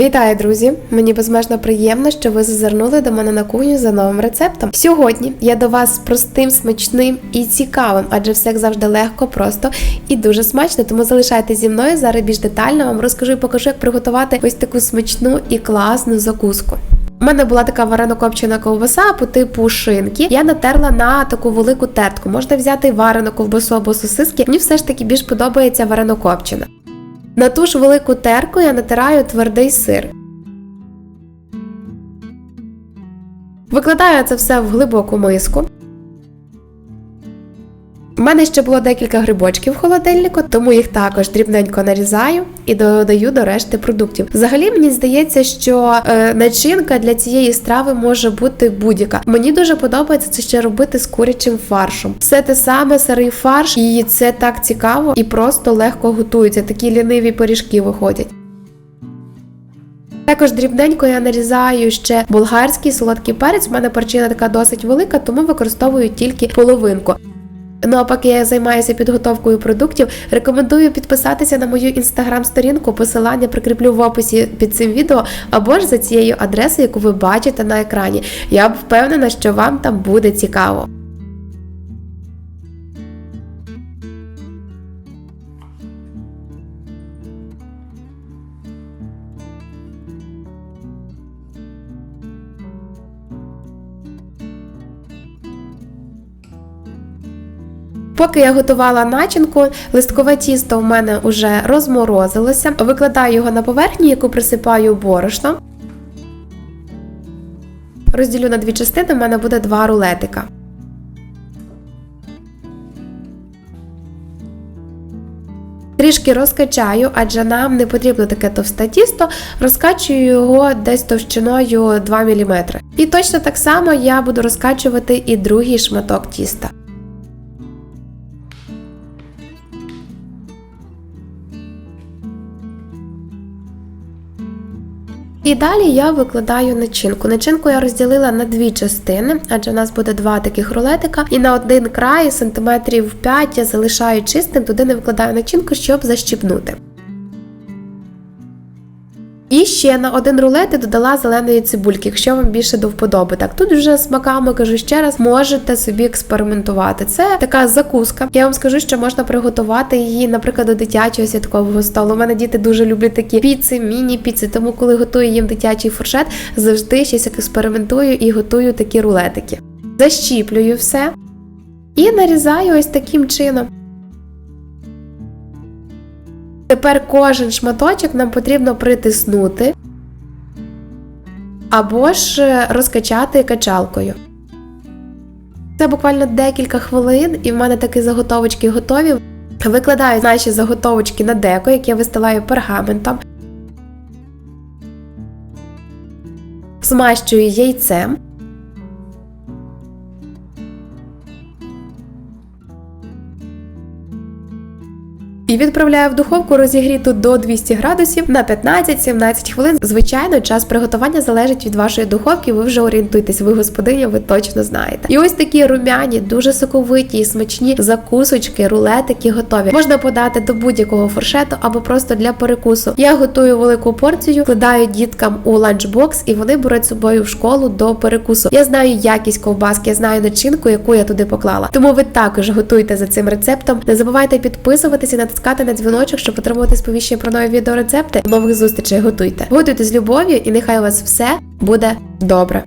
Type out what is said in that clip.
Вітаю, друзі! Мені безмежно приємно, що ви зазирнули до мене на кухню за новим рецептом. Сьогодні я до вас простим, смачним і цікавим, адже все як завжди легко, просто і дуже смачно. Тому залишайтеся зі мною. Зараз більш детально вам розкажу і покажу, як приготувати ось таку смачну і класну закуску. У мене була така варено-копчена ковбаса по типу шинки. Я натерла на таку велику тертку. Можна взяти варену ковбасу або сосиски. Мені все ж таки більш подобається варено-копчена. На ту ж велику терку я натираю твердий сир. Викладаю це все в глибоку миску. У мене ще було декілька грибочків в холодильнику, тому їх також дрібненько нарізаю і додаю до решти продуктів. Взагалі мені здається, що е, начинка для цієї страви може бути будь-яка. Мені дуже подобається це ще робити з курячим фаршем. Все те саме сирий фарш, і це так цікаво і просто легко готується. Такі ліниві пиріжки виходять. Також дрібненько я нарізаю ще болгарський солодкий перець. У мене перчина така досить велика, тому використовую тільки половинку. Ну а поки я займаюся підготовкою продуктів, рекомендую підписатися на мою інстаграм-сторінку. Посилання прикріплю в описі під цим відео або ж за цією адресою, яку ви бачите на екрані. Я впевнена, що вам там буде цікаво. Поки я готувала начинку, листкове тісто у мене вже розморозилося. Викладаю його на поверхню, яку присипаю борошном. Розділю на дві частини, у мене буде два рулетика. Трішки розкачаю, адже нам не потрібно таке товсте тісто, розкачую його десь товщиною 2 мм. І точно так само я буду розкачувати і другий шматок тіста. І далі я викладаю начинку. Начинку я розділила на дві частини, адже в нас буде два таких рулетика. І на один край сантиметрів 5 я залишаю чистим, туди не викладаю начинку, щоб защіпнути. І ще на один рулет я додала зеленої цибульки, якщо вам більше до вподоби. Так, тут вже смаками кажу ще раз, можете собі експериментувати. Це така закуска. Я вам скажу, що можна приготувати її, наприклад, до дитячого святкового столу. У мене діти дуже люблять такі піци, міні-піци, тому коли готую їм дитячий фуршет, завжди щось експериментую і готую такі рулетики. Защіплюю все і нарізаю ось таким чином. Тепер кожен шматочок нам потрібно притиснути або ж розкачати качалкою. Це буквально декілька хвилин, і в мене такі заготовочки готові. Викладаю наші заготовочки на деко, яке вистилаю пергаментом. Змащую яйцем. І відправляю в духовку розігріту до 200 градусів на 15-17 хвилин. Звичайно, час приготування залежить від вашої духовки. Ви вже орієнтуєтесь, ви господиня, ви точно знаєте. І ось такі румяні, дуже соковиті і смачні закусочки, рулетики готові. Можна подати до будь-якого фуршету або просто для перекусу. Я готую велику порцію, кладаю діткам у ланчбокс, і вони беруть собою в школу до перекусу. Я знаю якість ковбаски, я знаю начинку, яку я туди поклала. Тому ви також готуйте за цим рецептом. Не забувайте підписуватися, натискати на дзвіночок, щоб отримувати сповіщення про нові відеорецепти. Нових зустрічей готуйте. Готуйте з любов'ю, і нехай у вас все буде добре.